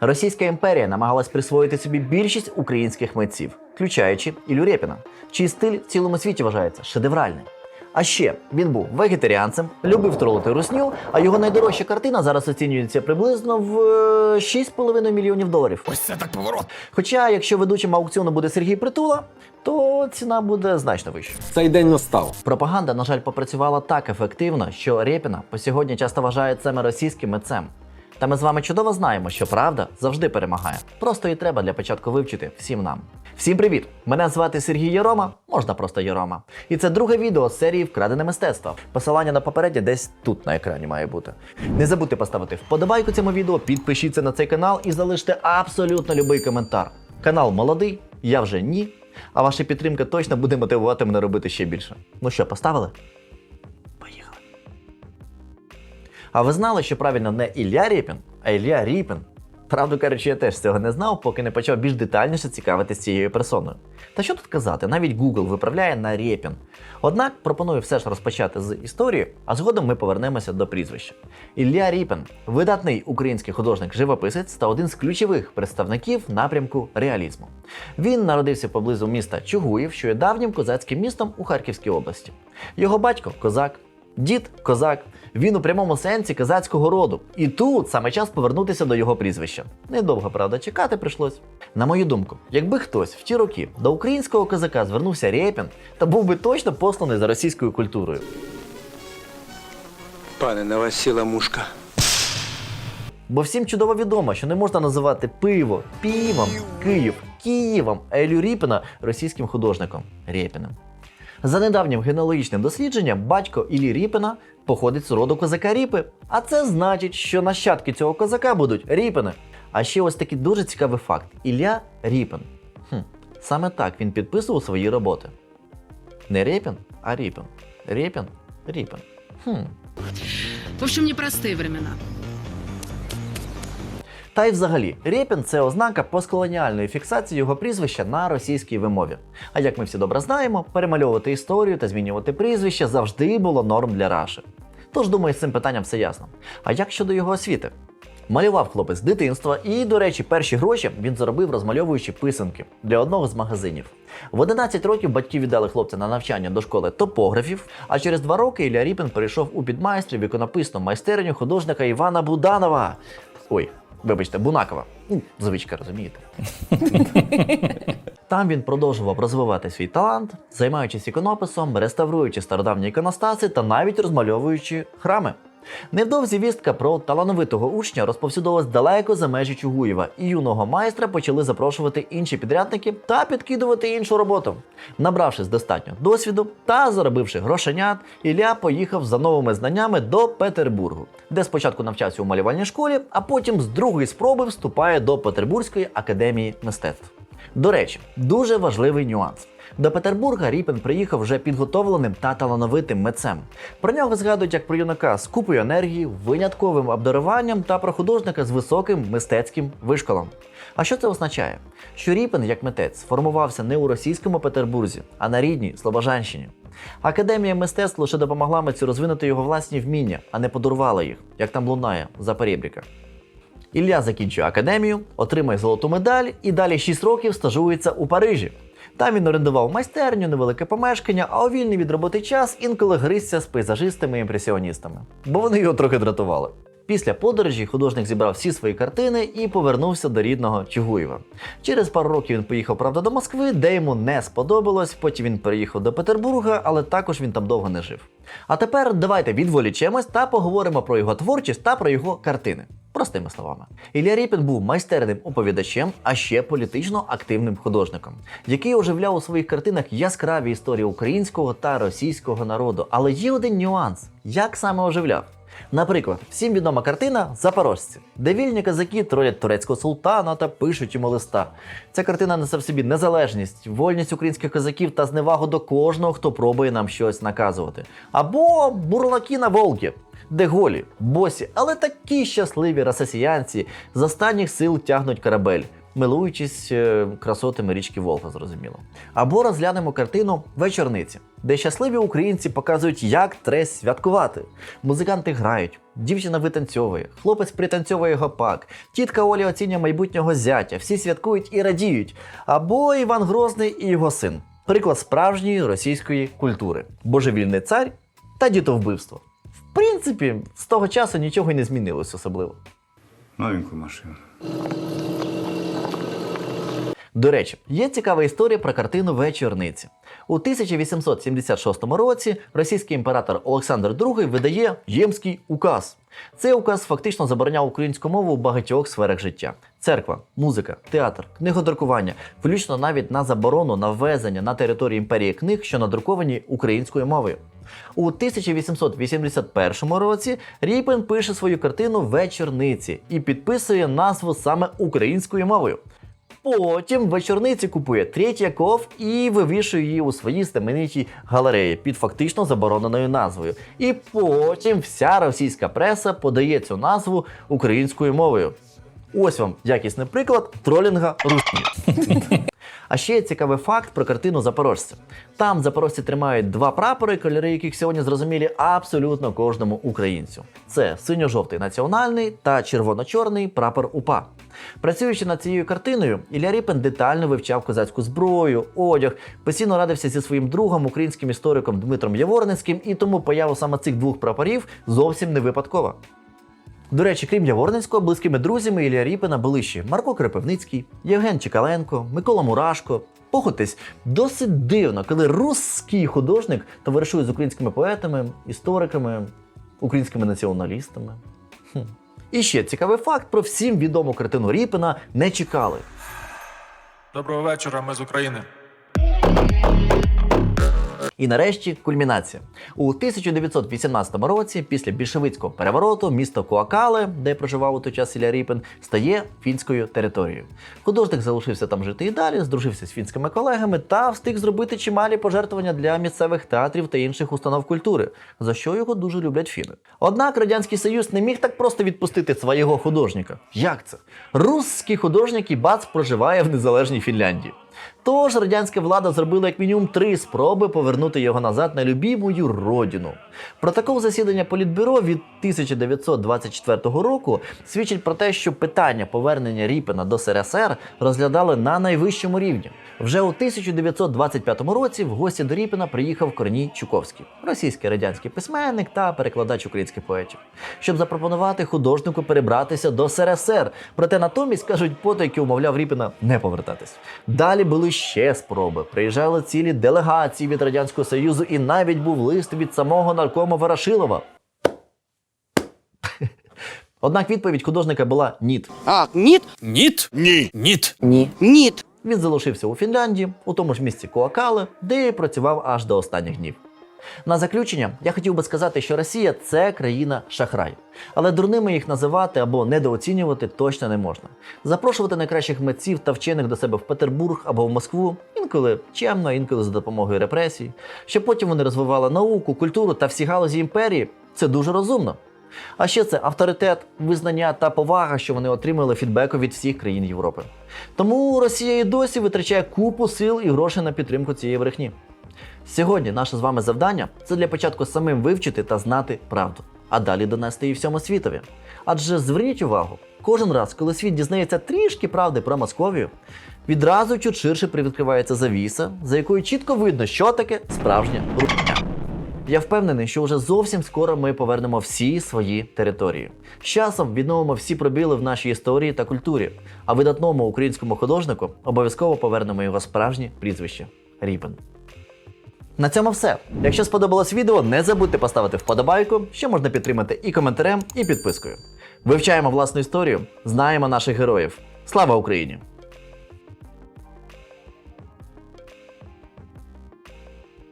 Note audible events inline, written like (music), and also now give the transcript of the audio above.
Російська імперія намагалась присвоїти собі більшість українських митців, включаючи Ілю Рєпіна, чий стиль в цілому світі вважається шедевральним. А ще він був вегетаріанцем, любив тролити русню, а його найдорожча картина зараз оцінюється приблизно в е, 6,5 мільйонів доларів. Ось це так поворот. Хоча, якщо ведучим аукціону буде Сергій Притула, то ціна буде значно вища. Цей день настав. Пропаганда, на жаль, попрацювала так ефективно, що Рєпіна по сьогодні часто вважають саме російським митцем. Та ми з вами чудово знаємо, що правда завжди перемагає. Просто і треба для початку вивчити всім нам. Всім привіт! Мене звати Сергій Єрома, можна просто Єрома. І це друге відео з серії Вкрадене мистецтво. Посилання на попереднє десь тут на екрані має бути. Не забудьте поставити вподобайку цьому відео, підпишіться на цей канал і залиште абсолютно будь-який коментар. Канал молодий, я вже ні. А ваша підтримка точно буде мотивувати мене робити ще більше. Ну що, поставили? А ви знали, що правильно не Ілля Рєпін, а Ілля Ріпін? Правду кажучи, я теж цього не знав, поки не почав більш детальніше цікавитися цією персоною. Та що тут казати, навіть Google виправляє на Рєпін. Однак пропоную все ж розпочати з історії, а згодом ми повернемося до прізвища. Ілля Ріпін видатний український художник-живописець та один з ключових представників напрямку реалізму. Він народився поблизу міста Чугуїв, що є давнім козацьким містом у Харківській області. Його батько козак, Дід козак, він у прямому сенсі козацького роду. І тут саме час повернутися до його прізвища. Недовго, правда, чекати прийшлось. На мою думку, якби хтось в ті роки до українського козака звернувся Рєпін, то був би точно посланий за російською культурою. Пане, на вас сіла мушка. Бо всім чудово відомо, що не можна називати пиво півом, Київ Києвом, а Ілю Ріпіна російським художником Рєпіним. За недавнім генеалогічним дослідженням, батько Іллі Ріпіна походить з роду козака Ріпи. А це значить, що нащадки цього козака будуть Ріпини. А ще ось такий дуже цікавий факт: Ілля Ріпин. Хм, саме так він підписував свої роботи. Не Рєпін, а Ріпин. Рєпін, Ріпин. Хм. В общем, непростые времена. Та й взагалі, Рєпін це ознака постколоніальної фіксації його прізвища на російській вимові. А як ми всі добре знаємо, перемальовувати історію та змінювати прізвище завжди було норм для Раши. Тож, думаю, з цим питанням все ясно. А як щодо його освіти? Малював хлопець з дитинства, і, до речі, перші гроші він заробив, розмальовуючи писанки для одного з магазинів. В 11 років батьки віддали хлопця на навчання до школи топографів, а через два роки Ілля Ріпін перейшов у підмайстрів іконописну майстерню художника Івана Буданова. Ой, вибачте, Бунакова. Ну, Звичка, розумієте. (laughs) Там він продовжував розвивати свій талант, займаючись іконописом, реставруючи стародавні іконостаси та навіть розмальовуючи храми. Невдовзі вістка про талановитого учня розповсюдилась далеко за межі Чугуєва, і юного майстра почали запрошувати інші підрядники та підкидувати іншу роботу. Набравшись достатньо досвіду та заробивши грошенят, Ілля поїхав за новими знаннями до Петербургу, де спочатку навчався у малювальній школі, а потім з другої спроби вступає до Петербурзької академії мистецтв. До речі, дуже важливий нюанс. До Петербурга Ріпен приїхав вже підготовленим та талановитим митцем. Про нього згадують як про юнака з купою енергії, винятковим обдаруванням та про художника з високим мистецьким вишколом. А що це означає? Що Ріпен, як митець, сформувався не у російському Петербурзі, а на рідній Слобожанщині. Академія мистецтв лише допомогла митцю розвинути його власні вміння, а не подарувала їх, як там лунає за перебріка. Ілля закінчує академію, отримує золоту медаль і далі 6 років стажується у Парижі. Там він орендував майстерню, невелике помешкання, а у вільний від роботи час інколи гризся з пейзажистами і імпресіоністами, бо вони його трохи дратували. Після подорожі художник зібрав всі свої картини і повернувся до рідного Чугуєва. Через пару років він поїхав, правда, до Москви, де йому не сподобалось. Потім він переїхав до Петербурга, але також він там довго не жив. А тепер давайте відволічемось та поговоримо про його творчість та про його картини. Простими словами, Ілля Ріпін був майстерним оповідачем, а ще політично активним художником, який оживляв у своїх картинах яскраві історії українського та російського народу. Але є один нюанс: як саме оживляв? Наприклад, всім відома картина Запорожці, де вільні козаки тролять турецького султана та пишуть йому листа. Ця картина несе в собі незалежність, вольність українських козаків та зневагу до кожного, хто пробує нам щось наказувати. Або бурлаки на Волгі, де голі, босі, але такі щасливі росіянці з останніх сил тягнуть корабель. милуючись е, красотами річки Волга, зрозуміло. Або розглянемо картину Вечорниці, де щасливі українці показують, як треба святкувати. Музиканти грають, дівчина витанцьовує, хлопець пританцьовує гопак, тітка Оля оцінює майбутнього зятя, всі святкують і радіють. Або Іван Грозний і його син. Приклад справжньої російської культури: божевільний цар та дітовбивство. В принципі, з того часу нічого й не змінилось особливо. Новенькую машину. До речі, є цікава історія про картину Вечорниці. У 1876 році російський імператор Олександр II видає Ємський указ. Цей указ фактично забороняв українську мову у багатьох сферах життя: церква, музика, театр, книгодрукування, включно навіть на заборону на ввезення на території імперії книг, що надруковані українською мовою. У 1881 році Ріпин пише свою картину Вечорниці і підписує назву саме українською мовою. Потім вечорниці купує Третьяков і вивішує її у своїй знаменитій галереї під фактично забороненою назвою. І потім вся російська преса подає цю назву українською мовою. Ось вам якісний приклад тролінга русні. (laughs) А ще є цікавий факт про картину Запорожця. Там запорожці тримають два прапори, кольори яких сьогодні зрозумілі абсолютно кожному українцю. Це синьо-жовтий національний та червоно-чорний прапор УПА. Працюючи над цією картиною, Ілля Ріпин детально вивчав козацьку зброю, одяг, постійно радився зі своїм другом, українським істориком Дмитром Яворницьким, і тому поява саме цих двох прапорів зовсім не випадкова. До речі, крім Яворницького, близькими друзями Ілля Ріпина були ще Марко Крепивницький, Євген Чекаленко, Микола Мурашко. Погодьтесь, досить дивно, коли русський художник товаришує з українськими поетами, істориками, українськими націоналістами. Хм. І ще цікавий факт про всім відому картину Ріпина не чекали. Доброго вечора, ми з України. І нарешті кульмінація. У 1918 році, після більшовицького перевороту, місто Куакале, де проживав у той час Ілля Ріпин, стає фінською територією. Художник залишився там жити і далі, здружився з фінськими колегами та встиг зробити чималі пожертвування для місцевих театрів та інших установ культури, за що його дуже люблять фіни. Однак радянський союз не міг так просто відпустити свого художника. Як це? Русський художник і бац проживає в незалежній Фінляндії. Тож радянська влада зробила як мінімум три спроби повернути його назад на любімую родину. Протокол засідання Політбюро від 1924 року свідчить про те, що питання повернення Ріпена до СРСР розглядали на найвищому рівні. Вже у 1925 році в гості до Ріпена приїхав Корній Чуковський, російський радянський письменник та перекладач українських поетів, щоб запропонувати художнику перебратися до СРСР. Проте натомість кажуть, потайки умовляв Ріпена не повертатись. Далі були ще спроби. Приїжджали цілі делегації від радянського союзу, і навіть був лист від самого наркома Ворошилова. (laughs) Однак відповідь художника була ніт. А, ніт? Ніт? Ні. Ніт. Ні. Ніт. Він залишився у Фінляндії, у тому ж місці Коакале, де і працював аж до останніх днів. На заключення я хотів би сказати, що Росія це країна шахрай, але дурними їх називати або недооцінювати точно не можна. Запрошувати найкращих митців та вчених до себе в Петербург або в Москву інколи чемно, інколи за допомогою репресій, щоб потім вони розвивали науку, культуру та всі галузі імперії. Це дуже розумно. А ще це авторитет, визнання та повага, що вони отримали фідбеку від всіх країн Європи. Тому Росія і досі витрачає купу сил і грошей на підтримку цієї брехні. Сьогодні наше з вами завдання це для початку самим вивчити та знати правду, а далі донести її всьому світові. Адже зверніть увагу, кожен раз, коли світ дізнається трішки правди про Московію, відразу чуть ширше привідкривається завіса, за якою чітко видно, що таке справжня рухня. Я впевнений, що вже зовсім скоро ми повернемо всі свої території. З часом відновимо всі пробіли в нашій історії та культурі, а видатному українському художнику обов'язково повернемо його справжнє прізвище Ріпен. На цьому все. Якщо сподобалось відео, не забудьте поставити вподобайку, що можна підтримати і коментарем, і підпискою. Вивчаємо власну історію, знаємо наших героїв. Слава Україні!